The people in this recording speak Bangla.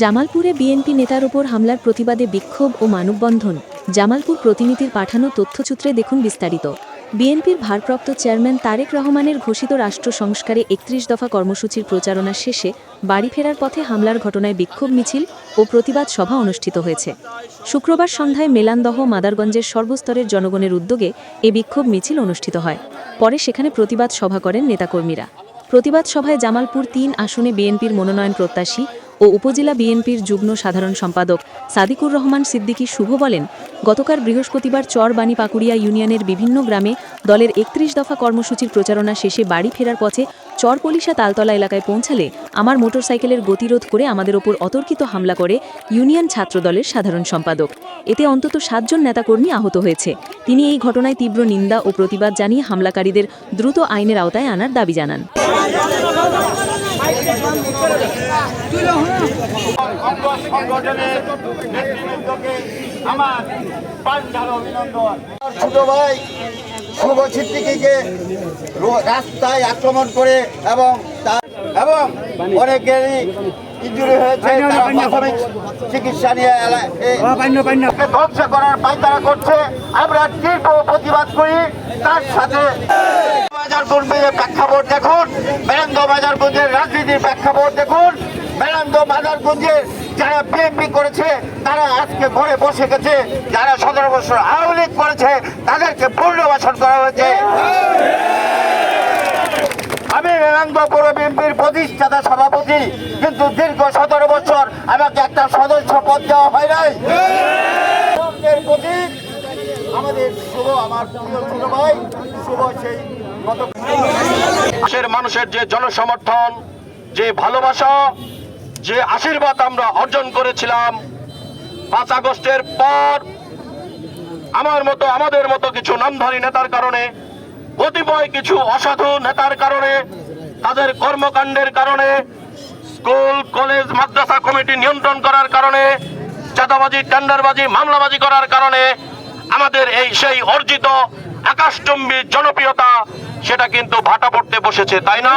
জামালপুরে বিএনপি নেতার ওপর হামলার প্রতিবাদে বিক্ষোভ ও মানববন্ধন। জামালপুর প্রতিনিধির পাঠানো তথ্যসূত্রে দেখুন বিস্তারিত। বিএনপির ভারপ্রাপ্ত চেয়ারম্যান তারেক রহমানের ঘোষিত রাষ্ট্র সংস্কারে একত্রিশ দফা কর্মসূচির প্রচারণা শেষে বাড়ি ফেরার পথে হামলার ঘটনায় বিক্ষোভ মিছিল ও প্রতিবাদ সভা অনুষ্ঠিত হয়েছে। শুক্রবার সন্ধ্যায় মেলান্দহ, মাদারগঞ্জের সর্বস্তরের জনগণের উদ্যোগে এ বিক্ষোভ মিছিল অনুষ্ঠিত হয়। পরে সেখানে প্রতিবাদ সভা করেন নেতাকর্মীরা। প্রতিবাদ সভায় জামালপুর তিন আসনে বিএনপির মনোনয়ন প্রত্যাশী ও উপজেলা বিএনপির যুগ্ম সাধারণ সম্পাদক সাদিকুর রহমান সিদ্দিকী শুভ বলেন, গতকাল বৃহস্পতিবার চর বাণী পাকুড়িয়া ইউনিয়নের বিভিন্ন গ্রামে দলের একত্রিশ দফা কর্মসূচির প্রচারণা শেষে বাড়ি ফেরার পথে চরপলিশা তালতলা এলাকায় পৌঁছালে আমার মোটরসাইকেলের গতিরোধ করে আমাদের ওপর অতর্কিত হামলা করে ইউনিয়ন ছাত্র দলের সাধারণ সম্পাদক। এতে অন্তত সাতজন নেতাকর্মী আহত হয়েছে। তিনি এই ঘটনায় তীব্র নিন্দা ও প্রতিবাদ জানিয়ে হামলাকারীদের দ্রুত আইনের আওতায় আনার দাবি জানান। সংগঠনের নেতৃবৃন্দকে আমার অভিনন্দন ছোট ভাই শুভ সিদ্দিকিকে রাস্তায় আক্রমণ করে এবং তার এবং অনেকেরই ইঞ্জুরি হয়েছে প্রাথমিক চিকিৎসা নিয়ে ধ্বংস করার পায়তারা করছে। আমরা তীব্র প্রতিবাদ করি তার সাথে বাজারপুর প্রেক্ষাপট দেখুন বেরান্দ বাজারপুরের রাজনীতির প্রেক্ষাপট দেখুন বেরান্দ বাজারপুরের যারা বিএনপি করেছে, তারা আজকে ঘরে বসে গেছে, যারা সতেরো বছর আওয়ামী লীগ করেছে, তাদেরকে পুনর্বাসন করা হয়েছে। আমি রেলাঙ্গ পৌর বিএনপির প্রতিষ্ঠাতা সভাপতি, কিন্তু দীর্ঘ সতেরো বছর আমাকে একটা সদস্য পদ দেওয়া হয় নাই। আমাদের শুভ, আমার প্রিয় ছোট ভাই, শুভ সেই দেশের মানুষের যে জনসমর্থন, যে ভালোবাসা, যে আশীর্বাদ আমরা অর্জন করেছিলাম, পাঁচ আগস্টের পর আমার মতো, আমাদের মতো কিছু নামধারী নেতার কারণে, কতিপয় কিছু অসাধু নেতার কারণে, তাদের কর্মকাণ্ডের কারণে, স্কুল, কলেজ, মাদ্রাসা কমিটি নিয়ন্ত্রণ করার কারণে, চাঁদাবাজি, টেন্ডারবাজি, মামলাবাজি করার কারণে আমাদের এই সেই অর্জিত আকাশচুম্বী জনপ্রিয়তা সেটা কিন্তু ভাটা পড়তে বসেছে তাই না?